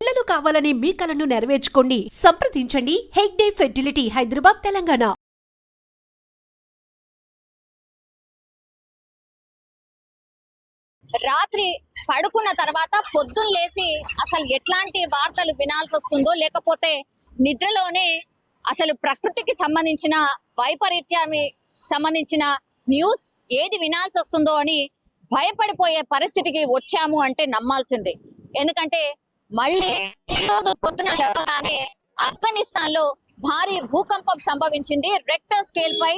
పిల్లలు కావాలనే మీ కలను నెరవేర్చుకోండి. సంప్రదించండి. హెగ్డే ఫెర్టిలిటీ హైదరాబాద్ తెలంగాణ. రాత్రి పడుకున్న తర్వాత పొద్దున్న లేసి అసలు ఎట్లాంటి వార్తలు వినాల్సి వస్తుందో లేకపోతే నిద్రలోనే అసలు ప్రకృతికి సంబంధించిన వైపరీత్యాన్ని సంబంధించిన న్యూస్ ఏది వినాల్సి వస్తుందో అని భయపడిపోయే పరిస్థితికి వచ్చాము అంటే నమ్మాల్సిందే. ఎందుకంటే మళ్ళీ పొద్దున లేవగానే ఆఫ్ఘనిస్తాన్లో భారీ భూకంపం సంభవించింది. రెక్టర్ స్కేల్ పై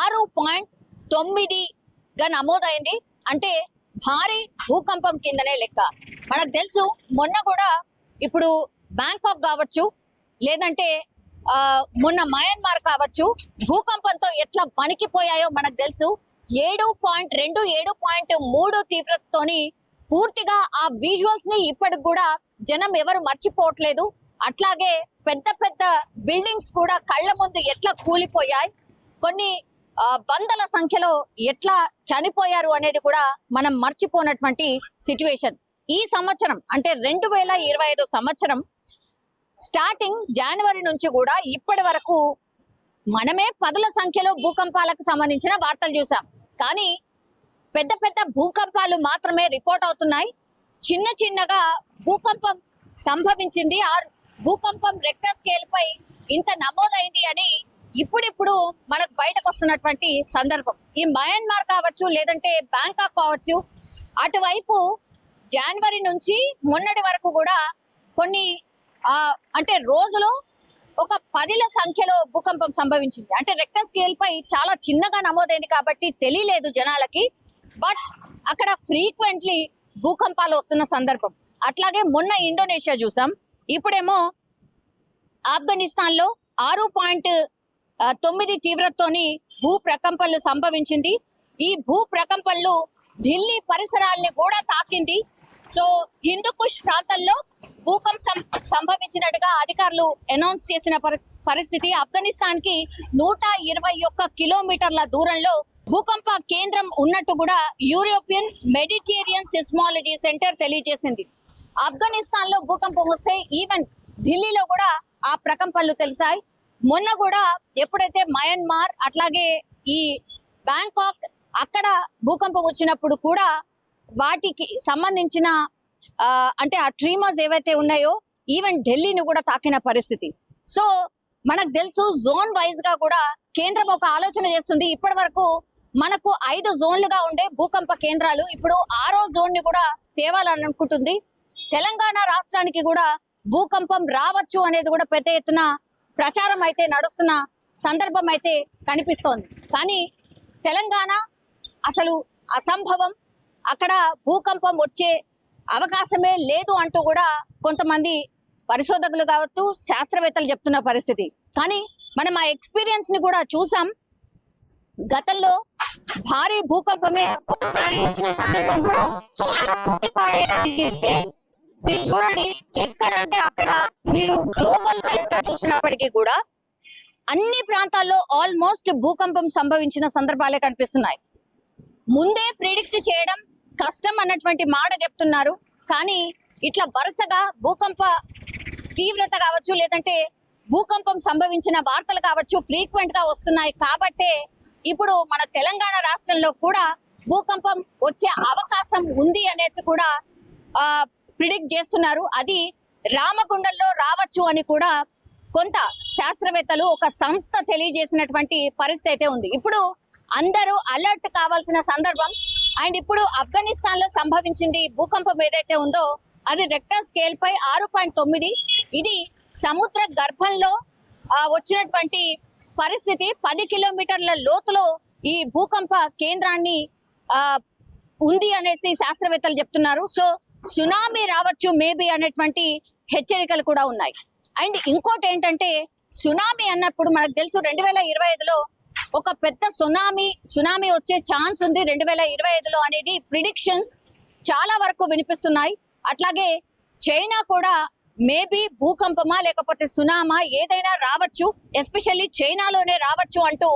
ఆరు పాయింట్ తొమ్మిదిగా నమోదైంది. అంటే భారీ భూకంపం కిందనే లెక్క. మనకు తెలుసు మొన్న కూడా ఇప్పుడు బ్యాంకాక్ కావచ్చు లేదంటే ఆ, మొన్న మయన్మార్ కావచ్చు భూకంపంతో ఎట్లా వణికిపోయాయో మనకు తెలుసు. ఏడు పాయింట్ రెండు ఏడు పాయింట్ మూడు తీవ్రతతోని పూర్తిగా ఆ విజువల్స్ని ఇప్పటికి కూడా జనం ఎవరు మర్చిపోవట్లేదు. అట్లాగే పెద్ద పెద్ద బిల్డింగ్స్ కూడా కళ్ళ ముందు ఎట్లా కూలిపోయాయి. కొన్ని వందల సంఖ్యలో ఎట్లా చనిపోయారు అనేది కూడా మనం మర్చిపోనటువంటి సిచ్యువేషన్ ఈ సంవత్సరం అంటే రెండు వేల ఇరవై ఐదు సంవత్సరం స్టార్టింగ్ జనవరి నుంచి కూడా ఇప్పటి వరకు మనమే పదుల సంఖ్యలో భూకంపాలకు సంబంధించిన వార్తలు చూసాం. కానీ పెద్ద పెద్ద భూకంపాలు మాత్రమే రిపోర్ట్ అవుతున్నాయి. చిన్న చిన్నగా భూకంపం సంభవించింది. ఆ భూకంపం రెక్టర్ స్కేల్ పై ఇంత నమోదైంది అని ఇప్పుడిప్పుడు మనకు బయటకు వస్తున్నటువంటి సందర్భం. ఈ మయన్మార్ కావచ్చు లేదంటే బ్యాంకాక్ కావచ్చు అటువైపు జనవరి నుంచి మొన్నటి వరకు కూడా కొన్ని అంటే రోజులో ఒక పదిల సంఖ్యలో భూకంపం సంభవించింది. అంటే రెక్టర్ స్కేల్ పై చాలా చిన్నగా నమోదైంది కాబట్టి తెలియలేదు జనాలకి. బట్ అక్కడ ఫ్రీక్వెంట్లీ భూకంపాలు వస్తున్న సందర్భం. అట్లాగే మొన్న ఇండోనేషియా చూసాం. ఇప్పుడేమో ఆఫ్ఘనిస్తాన్లో ఆరు పాయింట్ తొమ్మిది తీవ్రతతోని భూ ప్రకంపనలు సంభవించింది. ఈ భూ ప్రకంపనలు ఢిల్లీ పరిసరాల్ని కూడా తాకింది. సో హిందూకుష్ ప్రాంతంలో భూకంపం సంభవించినట్టుగా అధికారులు అనౌన్స్ చేసిన పరి- పరిస్థితి ఆఫ్ఘనిస్తాన్కి నూట ఇరవై ఒక్క కిలోమీటర్ల దూరంలో భూకంప కేంద్రం ఉన్నట్టు కూడా యూరోపియన్ మెడిటేరియన్ సిస్మాలజీ సెంటర్ తెలియజేసింది. ఆఫ్ఘనిస్తాన్లో భూకంపం వస్తే ఈవెన్ ఢిల్లీలో కూడా ఆ ప్రకంపనలు తెలిసాయి. మొన్న కూడా ఎప్పుడైతే మయన్మార్ అట్లాగే ఈ బ్యాంకాక్ అక్కడ భూకంపం వచ్చినప్పుడు కూడా వాటికి సంబంధించిన అంటే ఆ ట్రీమర్స్ ఏవైతే ఉన్నాయో ఈవెన్ ఢిల్లీని కూడా తాకిన పరిస్థితి. సో మనకు తెలుసు జోన్ వైజ్గా కూడా కేంద్రం ఒక ఆలోచన చేస్తుంది. ఇప్పటి వరకు మనకు ఐదు జోన్లుగా ఉండే భూకంప కేంద్రాలు ఇప్పుడు ఆరో జోన్ని కూడా తేవాలని అనుకుంటుంది తెలంగాణ రాష్ట్రానికి కూడా భూకంపం రావచ్చు అనేది కూడా పెద్ద ఎత్తున ప్రచారం అయితే నడుస్తున్న సందర్భం అయితే కనిపిస్తోంది. కానీ తెలంగాణ అసలు అసంభవం. అక్కడ భూకంపం వచ్చే అవకాశమే లేదు అంటూ కూడా కొంతమంది పరిశోధకులు కావచ్చు శాస్త్రవేత్తలు చెప్తున్న పరిస్థితి. కానీ మనం ఆ ఎక్స్పీరియన్స్ని కూడా చూసాం. గతంలో భారీ భూకంపమే ఒకసారి వచ్చిన చాలా మీరు చూడండి ఎక్కడంటే అక్కడ మీరు గ్లోబల్ వైజ్గా చూసినప్పటికీ కూడా అన్ని ప్రాంతాల్లో ఆల్మోస్ట్ భూకంపం సంభవించిన సందర్భాలే కనిపిస్తున్నాయి. ముందే ప్రిడిక్ట్ చేయడం కష్టం అన్నటువంటి మాట చెప్తున్నారు. కానీ ఇట్లా వరుసగా భూకంప తీవ్రత కావచ్చు లేదంటే భూకంపం సంభవించిన వార్తలు కావచ్చు ఫ్రీక్వెంట్గా వస్తున్నాయి కాబట్టే ఇప్పుడు మన తెలంగాణ రాష్ట్రంలో కూడా భూకంపం వచ్చే అవకాశం ఉంది అనేసి కూడా ఆ ప్రిడిక్ట్ చేస్తున్నారు. అది రామగుండంలో రావచ్చు అని కూడా కొంత శాస్త్రవేత్తలు ఒక సంస్థ తెలియజేసినటువంటి పరిస్థితి అయితే ఉంది. ఇప్పుడు అందరూ అలర్ట్ కావాల్సిన సందర్భం అండ్ ఇప్పుడు ఆఫ్ఘనిస్తాన్లో సంభవించింది భూకంపం ఏదైతే ఉందో అది రెక్టర్ స్కేల్ పై ఆరు పాయింట్ తొమ్మిది. ఇది సముద్ర గర్భంలో వచ్చినటువంటి పరిస్థితి పది కిలోమీటర్ల లోతులో ఈ భూకంప కేంద్రాన్ని ఉంది అనేసి శాస్త్రవేత్తలు చెప్తున్నారు. సో సునామీ రావచ్చు మేబీ అనేటువంటి హెచ్చరికలు కూడా ఉన్నాయి. అండ్ ఇంకోటి ఏంటంటే సునామీ అన్నప్పుడు మనకు తెలుసు రెండు వేల ఇరవై ఐదులో ఒక పెద్ద సునామీ సునామీ వచ్చే ఛాన్స్ ఉంది రెండు వేల ఇరవై ఐదులో అనేది ప్రిడిక్షన్స్ చాలా వరకు వినిపిస్తున్నాయి. అట్లాగే చైనా కూడా మేబీ భూకంపమా లేకపోతే సునామా ఏదైనా రావచ్చు ఎస్పెషల్లీ చైనాలోనే రావచ్చు అంటూ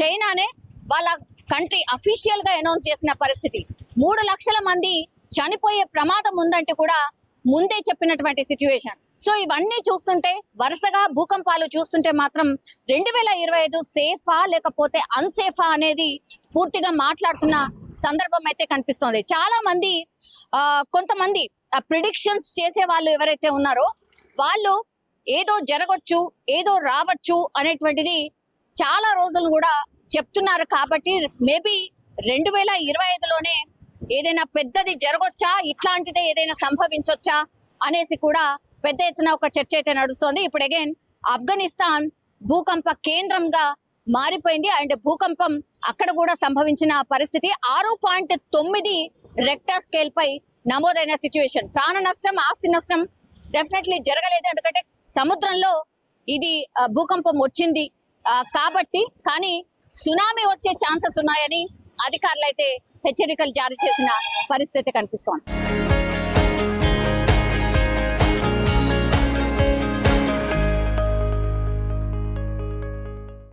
చైనానే వాళ్ళ కంట్రీ అఫీషియల్గా అనౌన్స్ చేసిన పరిస్థితి. మూడు లక్షల మంది చనిపోయే ప్రమాదం ఉందంటే కూడా ముందే చెప్పినటువంటి సిచ్యువేషన్ సో ఇవన్నీ చూస్తుంటే వరుసగా భూకంపాలు చూస్తుంటే మాత్రం రెండు వేల ఇరవై ఐదు సేఫా లేకపోతే అన్సేఫా అనేది పూర్తిగా మాట్లాడుతున్న సందర్భం అయితే కనిపిస్తోంది. చాలా మంది ఆ, కొంతమంది ప్రిడిక్షన్స్ చేసే వాళ్ళు ఎవరైతే ఉన్నారో వాళ్ళు ఏదో జరగచ్చు ఏదో రావచ్చు అనేటువంటిది చాలా రోజులు కూడా చెప్తున్నారు కాబట్టి మేబీ రెండు వేల ఇరవై ఐదులోనే ఏదైనా పెద్దది జరగొచ్చా ఇట్లాంటిదే ఏదైనా సంభవించొచ్చా అనేసి కూడా పెద్ద ఎత్తున ఒక చర్చ అయితే నడుస్తోంది. ఇప్పుడు అగైన్ ఆఫ్ఘనిస్తాన్ భూకంప కేంద్రంగా మారిపోయింది. అండ్ భూకంపం అక్కడ కూడా సంభవించిన పరిస్థితి. ఆరు పాయింట్ తొమ్మిది రెక్టర్ స్కేల్ పై నమోదైన సిచ్యువేషన్. ప్రాణ నష్టం ఆస్తి నష్టం డెఫినెట్లీ జరగలేదు. ఎందుకంటే సముద్రంలో ఇది భూకంపం వచ్చింది. కాబట్టి కానీ సునామీ వచ్చే ఛాన్సెస్ ఉన్నాయని అధికారులు అయితే హెచ్చరికలు జారీ చేసిన పరిస్థితి కనిపిస్తోంది.